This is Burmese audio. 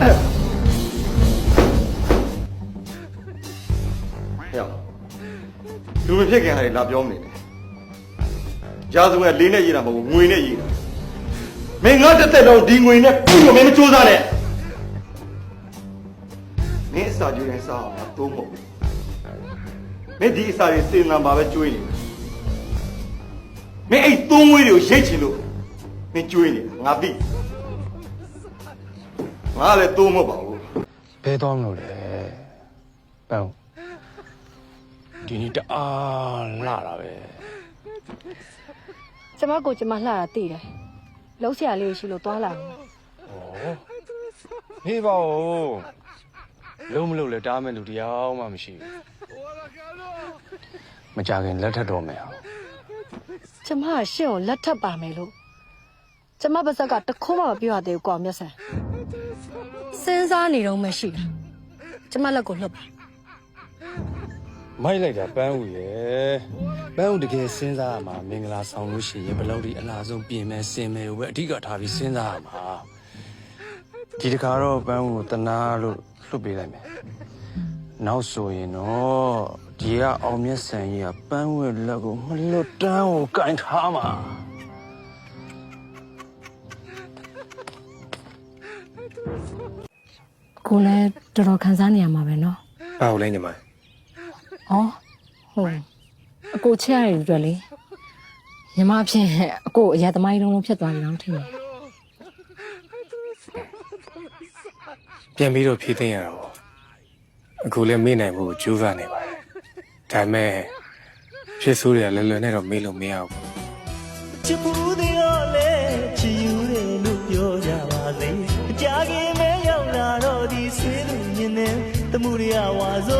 ဟဲ့လူမဖြစ်ခင်ဟာတွေလာပြောမနေနဲ့ရာဇဝင်ကလေးနဲ့ရေးတာမဟုတ်ဘူးငွေနဲ့ရေးတာမင်းငါတစ်သက်လုံးဒီငွေနဲ့ပြုလို့မင်းမစူးစမ်းနဲ့မင်းအစာကျွေးရင်စားအောင်ငါတိုးမဟုတ်ဘူးမင်းဒီအစာတွေစေနံပါပဲကျွေးနေမင်းအဲ့သုံးငွေတွေကိုရိတ်ချင်လို့မင်းကျွေးနေတာငါသိ ငါလည်းတိုးမဟုတ်ပါဘူးဘဲသွားမလို့လေပန်းဒီနေ့တအားလာတာပဲကျမကိုကျမလှတာသိတယ်လုံးဆရာလေးရှိလို့သွားလာနေနေပါဦးလုံးမလို့လေတားမဲ့လူတယောက်မှမရှိဘူးမကြခင်လက်ထပ်တော်မယ်ဟာကျမကရှင့်ကိုလက်ထပ်ပါမယ်လို့ကျမပါဇက်ကတခိုးမှမပြောရသေးဘူးကွာမျက်စံ စဉ်းစားနေတော့မှရှိတာကျမလက်ကိုလှုပ်ပါမိုက်လိုက်တာပန်းဦးရဲ့ပန်းဦးတကယ်စဉ်းစားရမှာမင်္ဂလာဆောင်လို့ရှိရင်ဘယ်လောက်ဒီအလားဆုံးပြင်မယ်စင်မယ်ပဲအဓိကထားပြီးစဉ်းစားရမှာဒီတခါတော့ပန်းဦးကိုတနာလို့လွတ်ပေးလိုက်မယ်နောက်ဆိုရင်တော့ဒီကအောင်မြတ်ဆန်ကြီးကပန်းဝဲလက်ကိုမလွတ်တမ်းကိုကင်ထားမှာ ကိုလည်းတော်တော်ခံစားနေရမှာပဲနော်ဘာလို့လဲညီမဩဟုတ်အကိုချစ်ရတဲ့အတွက်လေညီမအဖြစ်အကိုအရာသမိုင်းလုံးလုံးဖြစ်သွားပြီတော့ထင်တယ်ပြန်ပြီးတော့ဖြည့်သိမ်းရတာပေါ့အခုလည်းမေ့နိုင်ဖို့ကြိုးစားနေပါတယ်ဒါပေမဲ့ဖြစ်ဆိုးတွေကလွယ်လွယ်နဲ့တော့မေ့လို့မရဘူး ချစ်ဖူးသေးတော့ တမှု